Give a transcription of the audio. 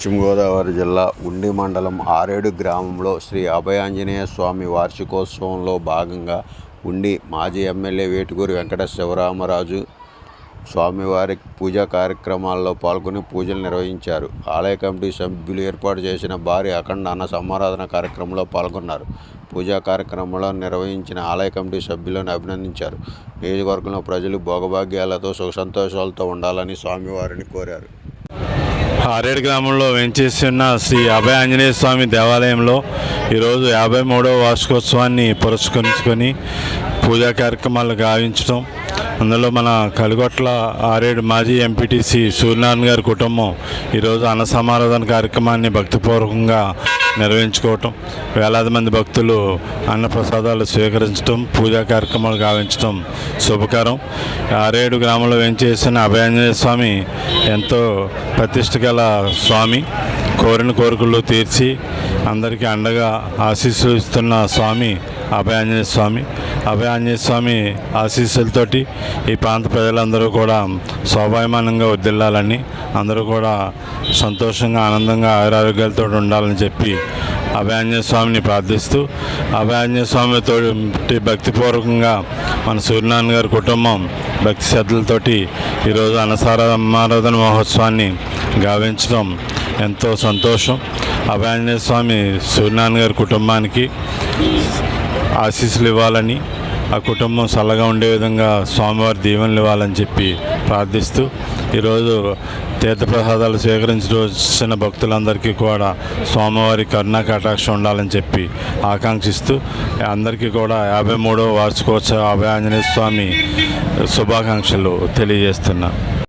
పశ్చిమ గోదావరి జిల్లా ఉండి మండలం ఆరేడు గ్రామంలో శ్రీ అభయాంజనేయ స్వామి వార్షికోత్సవంలో భాగంగా ఉండి మాజీ ఎమ్మెల్యే వేటుకూరి వెంకట శివరామరాజు స్వామివారి పూజా కార్యక్రమాల్లో పాల్గొని పూజలు నిర్వహించారు. ఆలయ కమిటీ సభ్యులు ఏర్పాటు చేసిన భారీ అఖండ అన్న సమారాధన కార్యక్రమంలో పాల్గొన్నారు. పూజా కార్యక్రమంలో నిర్వహించిన ఆలయ కమిటీ సభ్యులను అభినందించారు. నియోజకవర్గంలో ప్రజలు భోగభాగ్యాలతో సుఖ సంతోషాలతో ఉండాలని స్వామివారిని కోరారు. ఆరేడు గ్రామంలో వెంచేసి ఉన్న శ్రీ అభయ ఆంజనేయ స్వామి దేవాలయంలో ఈరోజు యాభై మూడవ వార్షికోత్సవాన్ని పురస్కరించుకొని పూజా కార్యక్రమాలు గావించడం అందులో మన కలిగొట్ల ఆరేడు మాజీ ఎంపీటీసీ సూర్యనారాయణ గారి కుటుంబం ఈరోజు అన్న సమారాధన కార్యక్రమాన్ని భక్తిపూర్వకంగా నిర్వహించుకోవటం వేలాది మంది భక్తులు అన్నప్రసాదాలు స్వీకరించడం పూజా కార్యక్రమాలు గావించడం శుభకరం. ఆరేడు గ్రామంలో వెంచేసిన అభయాంజనేయ స్వామి ఎంతో ప్రతిష్ట గల స్వామి. కోరిన కోరికలు తీర్చి అందరికీ అండగా ఆశీస్సులు ఇస్తున్న స్వామి అభయాంజనేయ స్వామి అభయాంజనేయ స్వామి ఆశీస్సులతోటి ఈ ప్రాంత ప్రజలందరూ కూడా స్వాభిమానంగా వర్దిల్లాలని అందరూ కూడా సంతోషంగా ఆనందంగా ఆయురారోగ్యాలతో ఉండాలని చెప్పి అభయాంజనేయ స్వామిని ప్రార్థిస్తూ అభయాంజనేయ స్వామితో భక్తిపూర్వకంగా మన సూర్యనారాయణ గారి కుటుంబం భక్తి శ్రద్ధలతోటి ఈరోజు అనసార అమ్మారాధన మహోత్సవాన్ని గావించడం ఎంతో సంతోషం. అభయాంజనేయ స్వామి సూర్యనారాయణ గారి కుటుంబానికి ఆశీస్సులు ఇవ్వాలని ఆ కుటుంబం చల్లగా ఉండే విధంగా స్వామివారి దీవెనలు ఇవ్వాలని చెప్పి ప్రార్థిస్తూ ఈరోజు తీర్థప్రసాదాలు స్వీకరించిన వచ్చిన భక్తులందరికీ కూడా స్వామివారి కరుణా కటాక్షం ఉండాలని చెప్పి ఆకాంక్షిస్తూ అందరికీ కూడా యాభై మూడవ వార్షికోత్సవ అభయ ఆంజనేయ స్వామి శుభాకాంక్షలు తెలియజేస్తున్నాను